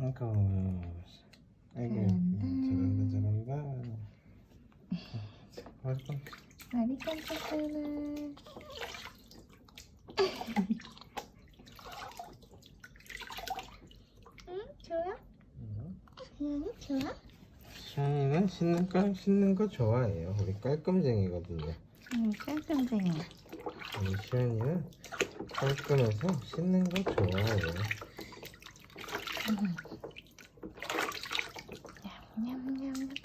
아이고 아이고 잘한다. 잘한다 잘한다 아이고 많이 깜짝이야. 응, 좋아? 응, 좋아? 시현이는 씻는 거 씻는 거 좋아해요 우리 깔끔쟁이거든요 응, 깜깜쟁이. 우리 시현이는 깔끔해서 씻는 거 좋아해요 냠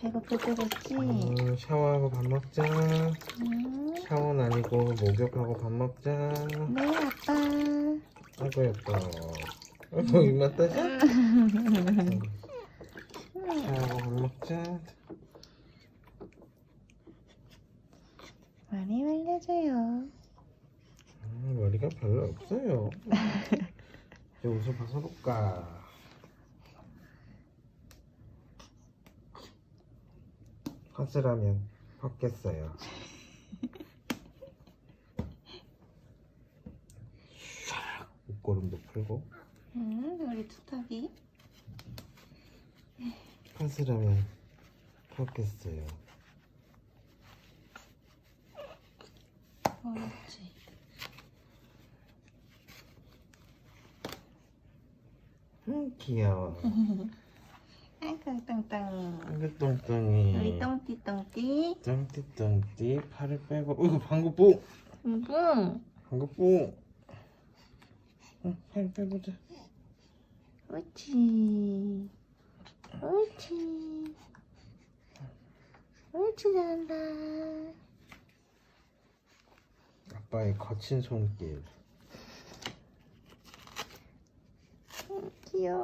배고프지 그랬지? 음, 샤워하고 밥 먹자 응. 샤워는 아니고 목욕하고 밥 먹자 네 아빠 아이고 예뻐 아이고 입맛 따져? 샤워하고 밥 먹자 많이 말려줘요 음, 머리가 별로 없어요. 이제 옷을 벗어볼까? 컷을하면 벗겠어요. 샥 옷고름도 풀고 응 우리 두탁이 컷을하면 벗겠어요. 어렵지 음 귀여워. 아이고 똥똥 이거 똥똥이. 우리 똥띠 똥띠 똥띠 똥띠 팔을 빼고 어이구 방구 뽕. 응 방구 뽕. 응, 팔 빼보자. 옳지 옳지 옳지 잘한다 아빠의 거친 손길. 응, 귀여워